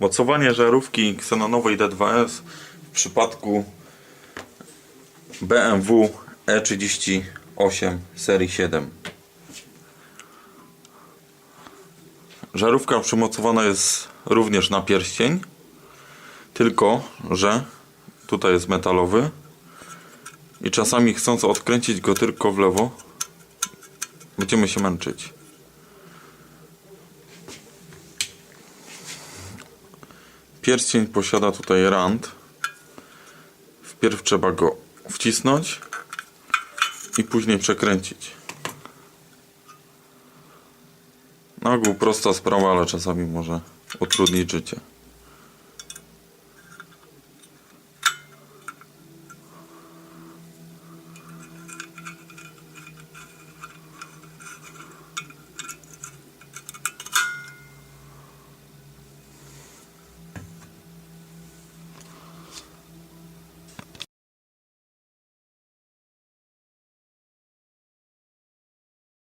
Mocowanie żarówki ksenonowej D2S w przypadku BMW E38 serii 7. Żarówka przymocowana jest również na pierścień, tylko że tutaj jest metalowy i czasami chcąc odkręcić go tylko w lewo będziemy się męczyć. Pierścień posiada tutaj rand. Wpierw trzeba go wcisnąć i później przekręcić. Na ogół prosta sprawa, ale czasami może utrudnić życie.